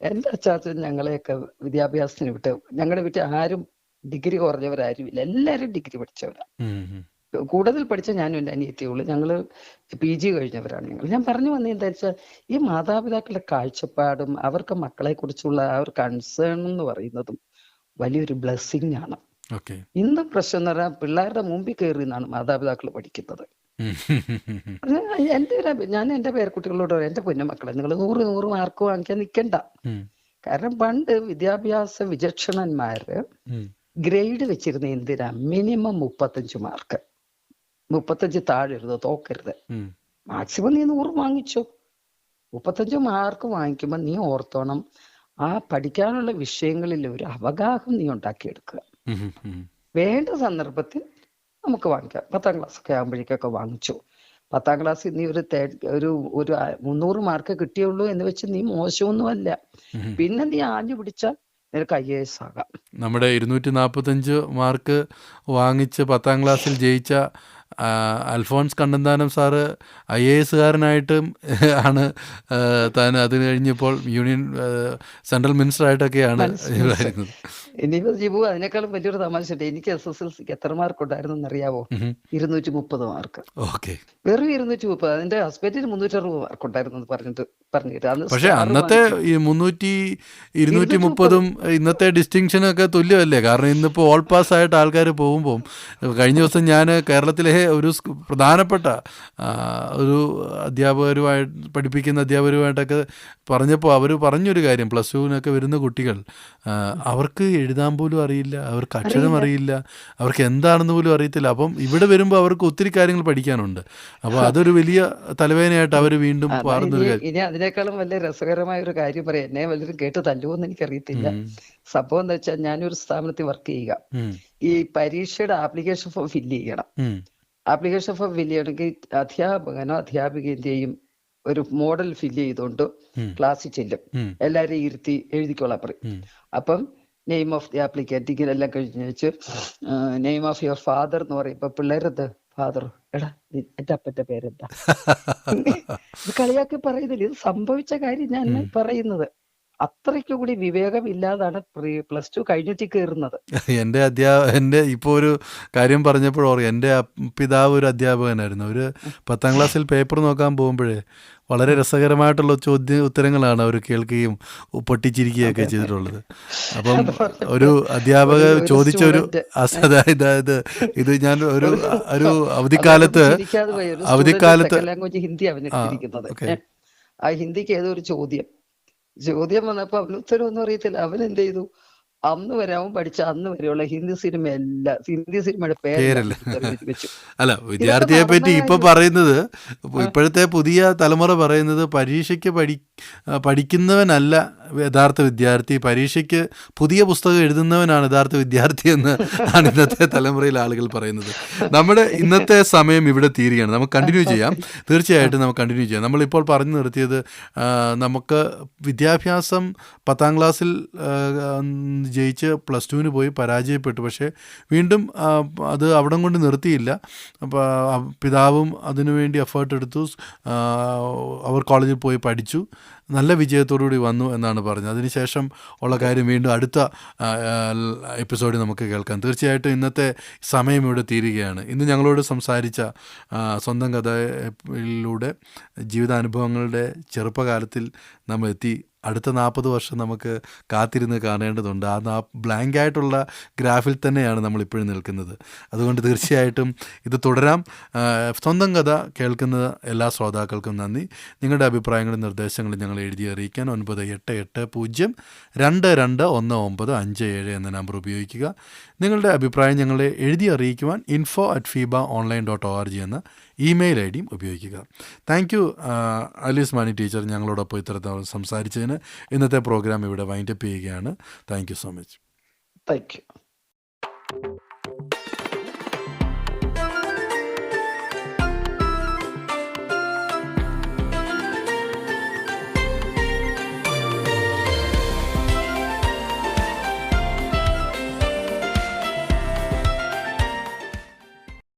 എന്റെ അച്ചാച്ചൻ ഞങ്ങളെയൊക്കെ വിദ്യാഭ്യാസത്തിന് വിട്ട് ഞങ്ങളുടെ വീട്ടിൽ ആരും ഡിഗ്രി കുറഞ്ഞവരാരുമില്ല എല്ലാരും ഡിഗ്രി പഠിച്ചവരാ. കൂടുതൽ പഠിച്ച ഞാനും എന്റെ അനിയത്തിയുള്ളൂ ഞങ്ങൾ പി ജി കഴിഞ്ഞവരാണ് ഞങ്ങൾ ഞാൻ പറഞ്ഞു വന്നത് എന്താ വെച്ചാൽ ഈ മാതാപിതാക്കളുടെ കാഴ്ചപ്പാടും അവർക്ക് മക്കളെ കുറിച്ചുള്ള ആ ഒരു കൺസേൺ എന്ന് പറയുന്നതും വലിയൊരു ബ്ലെസ്സിങ് ആണ്. ഇന്ന് പ്രശ്നം എന്ന് പറഞ്ഞാൽ പിള്ളേരുടെ മുമ്പിൽ കയറി എന്നാണ് മാതാപിതാക്കൾ പഠിക്കുന്നത്. എന്റെ ഒരു ഞാൻ എന്റെ പേരക്കുട്ടികളോട് എന്റെ പൊന്നുമക്കളെ നിങ്ങൾ നൂറ് നൂറ് മാർക്ക് വാങ്ങിക്കാൻ നിൽക്കണ്ട കാരണം പണ്ട് വിദ്യാഭ്യാസ വിചക്ഷണന്മാര് ഗ്രേഡ് വെച്ചിരുന്ന എന്തിനാ? മിനിമം മുപ്പത്തഞ്ച് മാർക്ക്. മുപ്പത്തഞ്ച് താഴെ എഴുതോ തോക്കരുത്. മാക്സിമം നീ നൂറ് വാങ്ങിച്ചോ. മുപ്പത്തഞ്ച് മാർക്ക് വാങ്ങിക്കുമ്പോൾ നീ ഓർത്തോണം ആ പഠിക്കാനുള്ള വിഷയങ്ങളിൽ ഒരു അവഗാഹം നീ ഉണ്ടാക്കിയെടുക്കുക. വേണ്ട സന്ദർഭത്തിൽ നമുക്ക് വാങ്ങിക്കാം. പത്താം ക്ലാസ് ഒക്കെ ആകുമ്പോഴേക്കൊക്കെ വാങ്ങിച്ചു. പത്താം ക്ലാസ്സിൽ നീ ഒരു ഒരു ഒരു മുന്നൂറ് മാർക്ക് കിട്ടിയുള്ളൂ എന്ന് വെച്ച് നീ മോശമൊന്നുമല്ല. പിന്നെ നീ ആഞ്ഞു പിടിച്ചാൽ നിനക്ക് ഐ എ എസ് ആകാം. നമ്മുടെ ഇരുന്നൂറ്റി നാൽപ്പത്തഞ്ച് മാർക്ക് വാങ്ങിച്ച് പത്താം ക്ലാസ്സിൽ ജയിച്ച Alphons Kannanthanam sir I A എസുകാരനായിട്ടും ആണ് താൻ അത് കഴിഞ്ഞപ്പോൾ യൂണിയൻ സെൻട്രൽ മിനിസ്റ്ററായിട്ടൊക്കെയാണ് ഇനിയിപ്പോ ജിബു അതിനേക്കാളും വലിയൊരു തമാശ എനിക്ക് എസ് എസ് എൽ സിക്ക് എത്ര മാർക്ക് ഉണ്ടായിരുന്നു അറിയാവോ ഇരുന്നൂറ്റി മുപ്പത് മാർക്ക്. ഓക്കെ. വെറും ഇരുന്നൂറ്റി മുപ്പത് അതിന്റെ ഹസ്ബൻഡിന് മുന്നൂറ്റി അറുപത് മാർക്ക് ഉണ്ടായിരുന്നു പറഞ്ഞിട്ട്. പറഞ്ഞിട്ട് പക്ഷെ അന്നത്തെ ഈ മുന്നൂറ്റി ഇരുന്നൂറ്റി മുപ്പതും ഇന്നത്തെ ഡിസ്റ്റിങ്ഷനൊക്കെ തുല്യമല്ലേ? കാരണം ഇന്നിപ്പോൾ ഓൾ പാസ് ആയിട്ട് ആൾക്കാർ പോകുമ്പോൾ കഴിഞ്ഞ ദിവസം ഞാൻ കേരളത്തിലെ ഒരു പ്രധാനപ്പെട്ട ഒരു അധ്യാപകരുമായിട്ട് പഠിപ്പിക്കുന്ന അധ്യാപകരുമായിട്ടൊക്കെ പറഞ്ഞപ്പോൾ അവർ പറഞ്ഞൊരു കാര്യം പ്ലസ് ടുവിനൊക്കെ വരുന്ന കുട്ടികൾ അവർക്ക് എഴുതാൻ പോലും അറിയില്ല അവർക്ക് അക്ഷരം അറിയില്ല. അവർക്ക് എന്താണെന്ന് പോലും അറിയത്തില്ല. അപ്പം ഇവിടെ വരുമ്പോൾ അവർക്ക് ഒത്തിരി കാര്യങ്ങൾ പഠിക്കാനുണ്ട്. അപ്പോൾ അതൊരു വലിയ തലവേദനയായിട്ട് അവർ വീണ്ടും ഇനി കാര്യം. ഇനി അതിനേക്കാളും വലിയ രസകരമായ ഒരു കാര്യം പറയാം. എന്നെ വല്ലതും കേട്ട് തല്ലുമെന്ന് എനിക്കറിയത്തില്ല. അറിയത്തില്ല സംഭവം എന്ന് വെച്ചാൽ ഞാനൊരു സ്ഥാപനത്തിൽ വർക്ക് ചെയ്യുക. ഈ പരീക്ഷയുടെ ആപ്ലിക്കേഷൻ ഫോം ഫില്ല് ചെയ്യണം. ആപ്ലിക്കേഷൻ ഫോം ഫില്ല് ചെയ്യണമെങ്കിൽ അധ്യാപകനോ അധ്യാപികന്റെയും ഒരു മോഡൽ ഫില്ല് ചെയ്തുകൊണ്ട്. ക്ലാസ്സിൽ ചെല്ലും. എല്ലാവരെയും ഇരുത്തി എഴുതിക്കോളാം പറയും. അപ്പം നെയിം ഓഫ് ദി ആപ്ലിക്കന്റ് ഇങ്ങനെ എല്ലാം കഴിഞ്ഞ് വെച്ച് നെയിം ഓഫ് യുവർ ഫാദർ എന്ന് പറയുമ്പോ ഇപ്പൊ പിള്ളേരത് ഫാദർ എടാ എന്റെ അപ്പന്റെ പേരെന്താ? കളിയാക്കി പറയുന്നില്ല. ഇത് സംഭവിച്ച കാര്യം ഞാൻ പറയുന്നത്. അത്രയ്ക്ക് കൂടി വിവേകമില്ലാതാണ് പ്ലസ് ടു കഴിഞ്ഞിട്ട് കയറുന്നത്. എന്റെ അധ്യാ എന്റെ ഇപ്പോ ഒരു കാര്യം പറഞ്ഞപ്പോൾ ഓർക്കും എന്റെ പിതാവ് ഒരു അധ്യാപകനായിരുന്നു. ഒരു പത്താം ക്ലാസ്സിൽ പേപ്പർ നോക്കാൻ പോകുമ്പോഴേ വളരെ രസകരമായിട്ടുള്ള ചോദ്യ ഉത്തരങ്ങളാണ് അവർ കേൾക്കുകയും പൊട്ടിച്ചിരിക്കുകയൊക്കെ ചെയ്തിട്ടുള്ളത്. അപ്പം ഒരു അധ്യാപക ചോദിച്ച ഒരു അതായത് ഇത് ഞാൻ ഒരു ഒരു- അവധിക്കാലത്ത് അവധിക്കാലത്ത് ഹിന്ദി ആ ഹിന്ദിക്ക് ഏതോ ഒരു ചോദ്യം. ചോദ്യം വന്നപ്പോ അവന് ഉത്തരവൊന്നും അറിയത്തില്ല. അവൻ എന്ത് ചെയ്തു? അന്ന് വരെ അവൻ പഠിച്ച അന്ന് വരെയുള്ള ഹിന്ദി സിനിമ എല്ലാം ഹിന്ദി സിനിമയുടെ പേരല്ല. അല്ല വിദ്യാർത്ഥിയെ പറ്റി ഇപ്പൊ പറയുന്നത് ഇപ്പോഴത്തെ പുതിയ തലമുറ പറയുന്നത് പരീക്ഷയ്ക്ക് പഠി പഠിക്കുന്നവനല്ല യഥാർത്ഥ വിദ്യാർത്ഥി പരീക്ഷയ്ക്ക് പുതിയ പുസ്തകം എഴുതുന്നവനാണ് യഥാർത്ഥ വിദ്യാർത്ഥി എന്ന് ആണ് ഇന്നത്തെ തലമുറയിൽ ആളുകൾ പറയുന്നത്. നമ്മുടെ ഇന്നത്തെ സമയം ഇവിടെ തീരുകയാണ്. നമുക്ക് കണ്ടിന്യൂ ചെയ്യാം. തീർച്ചയായിട്ടും നമുക്ക് കണ്ടിന്യൂ ചെയ്യാം. നമ്മളിപ്പോൾ പറഞ്ഞു നിർത്തിയത് നമുക്ക് വിദ്യാഭ്യാസം പത്താം ക്ലാസ്സിൽ ജയിച്ച് പ്ലസ് ടുവിന് പോയി പരാജയപ്പെട്ടു. പക്ഷേ വീണ്ടും അത് അവിടം കൊണ്ട് നിർത്തിയില്ല. പിതാവും അതിനുവേണ്ടി എഫേർട്ട് എടുത്തു. അവർ കോളേജിൽ പോയി പഠിച്ചു. നല്ല വിജയത്തോടുകൂടി വന്നു എന്നാണ് പറഞ്ഞത്. അതിനുശേഷം ഉള്ള കാര്യം വീണ്ടും അടുത്ത എപ്പിസോഡിൽ നമുക്ക് കേൾക്കാം. തീർച്ചയായിട്ടും ഇന്നത്തെ സമയം ഇവിടെ തീരുകയാണ്. ഇന്ന് ഞങ്ങളോട് സംസാരിച്ച സ്വന്തം കഥയിലൂടെ ജീവിതാനുഭവങ്ങളുടെ ചെറുപ്പകാലത്തിൽ നമ്മൾ എത്തി അടുത്ത നാൽപ്പത് വർഷം നമുക്ക് കാത്തിരുന്ന് കാണേണ്ടതുണ്ട്. ആ നാ ബ്ലാങ്ക് ആയിട്ടുള്ള ഗ്രാഫിൽ തന്നെയാണ് നമ്മൾ ഇപ്പോഴും നിൽക്കുന്നത്. അതുകൊണ്ട് തീർച്ചയായിട്ടും ഇത് തുടരാം. സ്വന്തം കഥ കേൾക്കുന്ന എല്ലാ ശ്രോതാക്കൾക്കും നന്ദി. നിങ്ങളുടെ അഭിപ്രായങ്ങളും നിർദ്ദേശങ്ങളും ഞങ്ങൾ എഴുതി അറിയിക്കാൻ ഒൻപത് എട്ട് എട്ട് പൂജ്യം രണ്ട് രണ്ട് ഒന്ന് ഒമ്പത് അഞ്ച് ഏഴ് എന്ന നമ്പർ ഉപയോഗിക്കുക. നിങ്ങളുടെ അഭിപ്രായം ഞങ്ങളെ എഴുതി അറിയിക്കുവാൻ info at Feeba online dot O R G എന്ന ഇമെയിൽ ഐ ഡിയും ഉപയോഗിക്കുക thank you Alees Mani teacher ഞങ്ങളോടൊപ്പം ഇത്തരത്തിൽ സംസാരിച്ചതിന്. ഇന്നത്തെ പ്രോഗ്രാം ഇവിടെ വൈൻഡപ്പ് ചെയ്യുകയാണ്. Thank you so much thank you